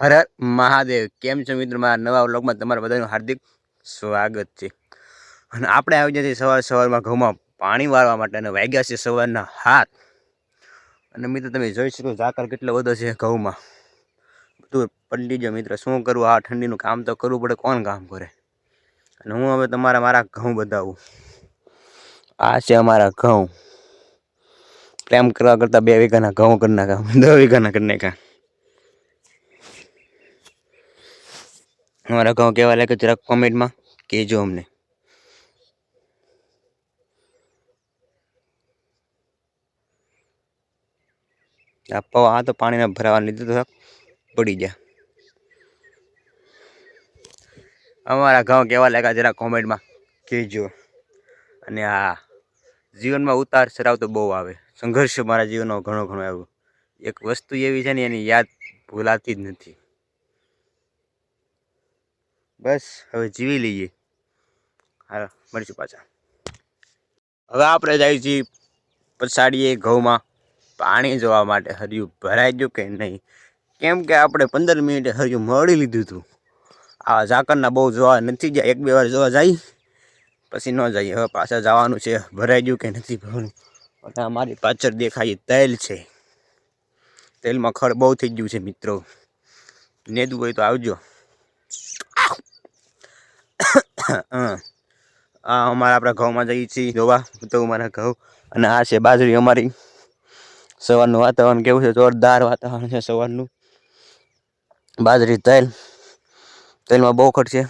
હર હર મહાદેવ. કેમ છો મિત્રો? મારા નવા વ્લોગમાં તમારા બધાનું હાર્દિક સ્વાગત છે. અને આપણે આવી છીએ સવાર સવારમાં ઘઉંમાં પાણી વાળવા માટે અને વાગ્યા છે સવારના હાથ અને મિત્રો, તમે જોઈ શકો ઝાકર કેટલો બધો છે ઘઉંમાં. બધું પલટી ગયો. મિત્ર, શું કરવું? આ ઠંડીનું કામ તો કરવું પડે. કોણ કામ કરે? અને હું હવે તમારા મારા ઘઉં બતાવું. આ છે અમારા ઘઉં. પ્રેમ કરવા કરતાં બે વીઘાના ઘઉં કરી નાખા દસ વીઘાના કરી નાખ્યા. અમારા ગાંવ કેવા લાગે જરાક કોમેન્ટમાં કહેજો અમને. આ પવા આ તો પાણીના ભરાવા લીધું તો પડી ગયા. અમારા ગાઉં કેવા લાગ્યા જરા કોમેન્ટમાં કહેજો. અને આ જીવનમાં ઉતાર ચઢાવ તો બહુ આવે. સંઘર્ષ મારા જીવનમાં ઘણો ઘણો આવ્યો. એક વસ્તુ એવી છે ને, એની યાદ ભૂલાતી જ નથી. બસ, હવે જીવી લઈએ. હા મળીશું પાછા. હવે આપણે જઈએ છીએ પછાડીએ ઘઉંમાં. પાણી જોવા માટે હરિયું ભરાઈ ગયું કે નહીં? કેમ કે આપણે પંદર મિનિટે હરિયું મળી લીધું હતું. આ ઝાકરના બહુ જોવા નથી ગયા. એક બે વાર જોવા જાય. પછી ન જઈએ હવે પાછા જવાનું છે. ભરાઈ ગયું કે નથી ભરવાનું અને અમારી પાછળ દેખાય તેલ છે. તેલમાં ખડ બહુ થઈ ગયું છે મિત્રો. નેદવું હોય તો આવજો હા આ અમારા આપણા ઘઉંમાં જઈએ છીએ. જોવા તો અમારા ઘઉં. અને આ છે બાજરી અમારી. સવારનું વાતાવરણ કેવું છે? જોરદાર વાતાવરણ છે સવારનું. બાજરી, તેલ. તેલમાં બહુ ખર્ચ છે.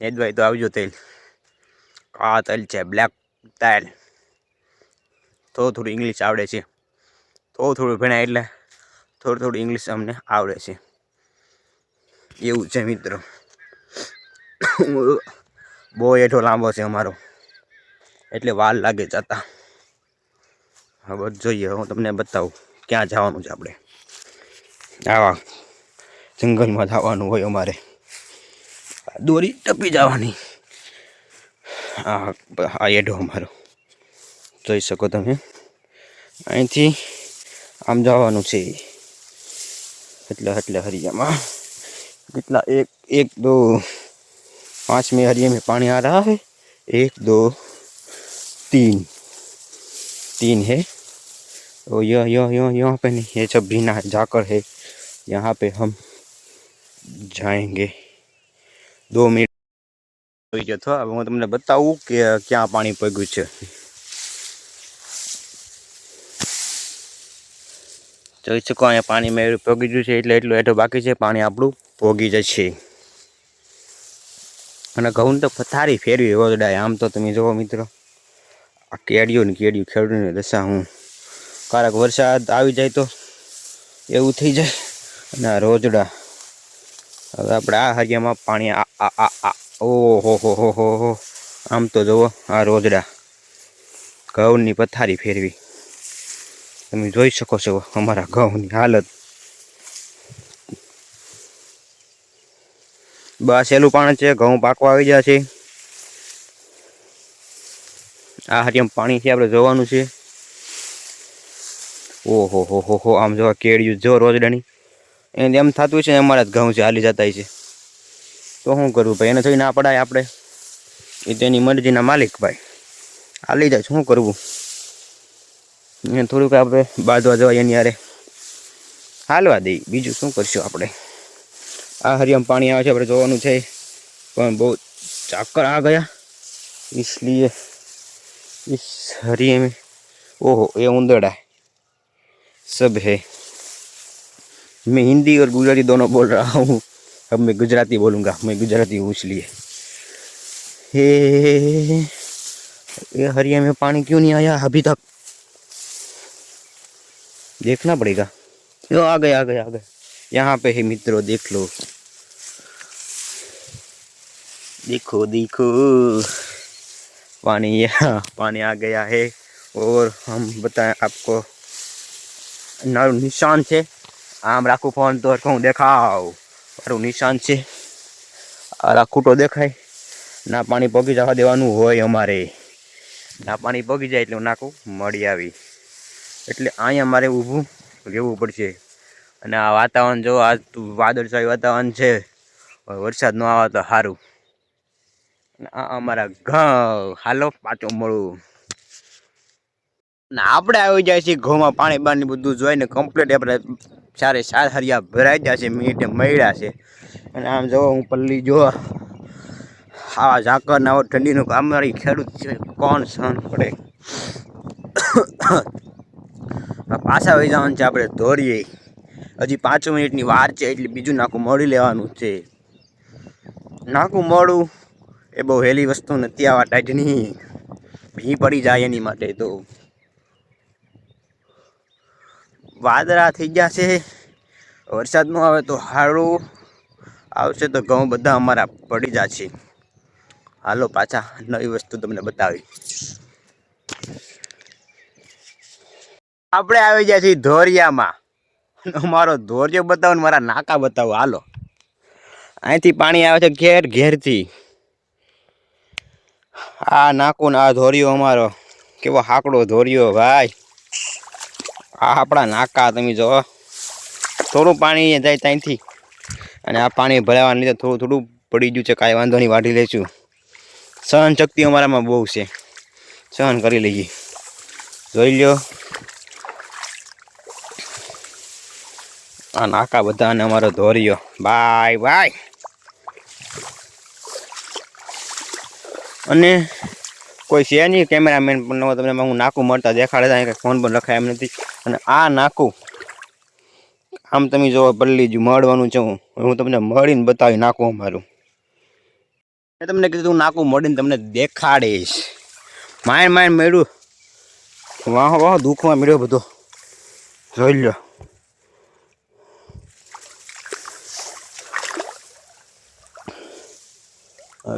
નેદવાય તો આવજો તેલ. આ તેલ છે બ્લેક તેલ થોડું થોડું ઇંગ્લિશ આવડે છે. થોડું થોડું ભણ્યા એટલે થોડું થોડું ઇંગ્લિશ અમને આવડે છે. એવું છે મિત્રો. બહુ એઠો લાંબો છે અમારો. એટલે વાર લાગે જતા. હવે જોઈએ, હું તમને બતાવું, ક્યાં જવાનું છે આપણે? આવા જંગલમાં જવાનું હોય અમારે. દોરી ટપી જવાની. આ એઢો અમારો. જોઈ શકો તમે. અહીંથી આમ જવાનું છે. એટલે એટલે હરિયામાં. કેટલા, એક એક, દો पाँच में हरिये में पानी आ रहा है एक दो तीन तीन है और यह यह यह यहाँ पे नहीं ये सब भीना है जाकर है यहाँ पे हम जाएंगे दो मिनट જોઈ ગયો હતો હવે હું તમને બતાવું કે ક્યાં પાણી પગ્યું છે જોઈ શકો અહીંયા પાણી મેં પગી ગયું છે એટલે એટલું એટલું બાકી છે પાણી આપણું પોગી જશે અને ઘઉં તો પથારી ફેરવી રોજડાય આમ તો તમે જુઓ મિત્રો. આ કેડિયું ને કેડિયું ખેડૂતની દશા હું. કારક વરસાદ આવી જાય તો એવું થઈ જાય. અને આ રોજડા. હવે આપણે આ હરિયામાં પાણી આ આ. ઓહો, હો હો હો હો. આમ તો જુઓ આ રોજડા. ઘઉંની પથારી ફેરવી. તમે જોઈ શકો છો અમારા ઘઉંની હાલત. બસ એલું પાણી છે, ઘઉં પાકવા આવી ગયા છે. આ હરિયમ પાણી છે, આપણે જોવાનું છે. ઓહો, હો હો હો, આમ જોવા કેળિયું જો રોજડાની એને એમ થતું છે અમારા જ ઘઉં છે, હાલી જતા છે. તો શું કરવું ભાઈ, એને થોડી ના પડાય આપણે. એ તેની મરજીના માલિક ભાઈ. હાલી જાય શું કરવું? એને થોડુંક આપણે બાજવા જવાય એની યારે હાલવા દઈ બીજું શું કરશું આપણે? આ હરિયમ પાણી આવે છે આપણે જોવાનું છે પણ બહુ ચાકર આ ગયા इसलिए इस हरिये में ओहो ये उंदड़ा है सब है मैं हिंदी और गुजराती दोनों बोल रहा हूँ अब मैं गुजराती बोलूँगा मैं गुजराती हूँ इसलिए हे ये हरिया में पानी क्यों नहीं आया अभी तक देखना पड़ेगा यो आ गए आ गए आ गए यहाँ पे है मित्रों देख लो देखो देखो पानी यहाँ पानी आ गया है और हम बताएं आपको મારું નિશાન છે આમ રાખું ફોન તો હું દેખાવ મારું નિશાન છે આ રાખું તો દેખાય ના પાણી પગી જવા દેવાનું હોય અમારે ના પાણી પગી જાય એટલે હું નાખું મળી આવી એટલે અહીંયા મારે ઊભું રહેવું પડશે અને આ વાતાવરણ જો આજ વાદળછાયું વાતાવરણ છે. વરસાદ ન આવે તો સારું આ અમારા ઘઉં હાલો, પાછું મળું. ને આપણે આવી જાય છે ઘઉંમાં પાણી બાણી બધું જોઈને કમ્પ્લીટ આપણે સારે સાર હરિયા ભરાઈ જાય છે મીઠે મળ્યા છે. અને આમ જો, હું પલ્લી જો, આવા ઝાકર ના ઠંડીનું કામ મારી ખેડૂત છે, કોણ સહન પડે પાછા વહી જવાનું છે આપણે ધોરીએ. હજી પાંચ મિનિટની વાર છે, એટલે બીજું નાખું મળી લેવાનું છે. નાખું મોડું એ બહુ હેલી વસ્તુ નથી, આવા ટાઈટની. ભી પડી જાય એની માટે તો. વાદળા થઈ ગયા છે. વરસાદ ન આવે તો સારું આવશે તો ઘઉં બધા અમારા પડી જશે હાલો પાછા નવી વસ્તુ તમને બતાવી. આપણે આવી ગયા છીએ ધોરિયામાં. અમારો ધોરજો બતાવો ને મારા નાકા બતાવો, હાલો. અહીંથી પાણી આવે છે ઘેર ઘેરથી. આ નાકું આ ધોર્યો અમારો. કેવો હાકડો ધોર્યો ભાઈ. આ આપણા નાકા, તમે જો થોડું પાણી જાય ત્યાંથી. અને આ પાણી ભરાવાના લીધે થોડું થોડું પડી ગયું છે, કાંઈ વાંધો નહીં વાઢી લઈશું સહન શક્તિ અમારામાં બહુ છે. સહન કરી લઈએ. જોઈ લ્યો. આ નાકા બધાને અમારો ધોર્યો. Bye bye. અને કોઈ છે નહીં કેમેરામેન, પણ તમને હું નાકું મળતા દેખાડે કે ફોન પણ રખાય એમ નથી. અને આ નાકું, આમ તમે જો પલ્લી જ મળવાનું છે હું. તમને મળીને બતાવી નાખું અમારું. મેં તમને કીધું નાકું મળીને તમને દેખાડીશ. માયન માયન મળ્યું. વાહ વાહ દુઃખમાં મળ્યો બધો. જોઈ લો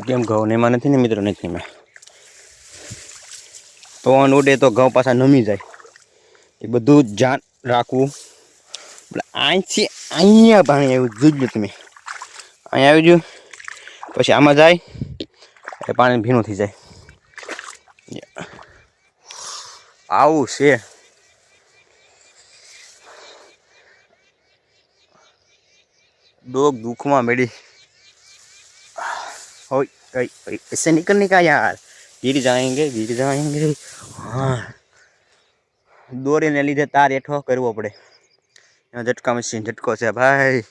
કેમ ઘઉં ને એમાં નથી ને મિત્રો નથી એમાં. પવન ઉડે તો ઘઉં પાછા નમી જાય. એ બધું ધ્યાન રાખવું. એટલે અહીંથી અહીંયા પાણી આવ્યું લો તમે. અહીંયા આવી ગયું, પછી આમાં જાય, એટલે પાણી ભીનું થઈ જાય. આવું છે. દોખ દુઃખમાં મેળી. ओए ओए ओए इससे निकलने का यार गिर जाएंगे गिर जाएंगे हाँ દોરીને લીધે તાર હેઠો કરવો પડે એમાં ઝટકા મશીન ઝટકો છે ભાઈ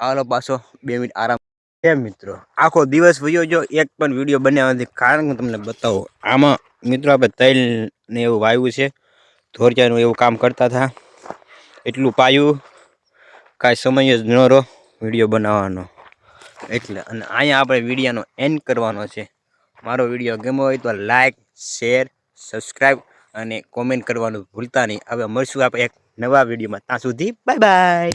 હાલો પાછો બે મિનિટ આરામ કેમ મિત્રો આખો દિવસ વયો જો એક પણ વિડીયો બનાવ્યો નથી કારણ કે હું તમને બતાવું આમાં મિત્રો આપણે તૈલ ને એવું વાવ્યું છે ધોરિયાનું એવું કામ કરતા હતા એટલું પાયું કાંઈ સમય જ ન રહો વિડીયો બનાવવાનો એટલે અને અહીંયા આપણે વિડીયોનો એન્ડ કરવાનો છે. મારો વીડિયો ગમ્યો હોય તો લાઈક શેર સબસ્ક્રાઈબ અને કોમેન્ટ કરવાનું ભૂલતા નહીં. હવે મળશું આપણે એક નવા વિડીયોમાં. ત્યાં સુધી બાય બાય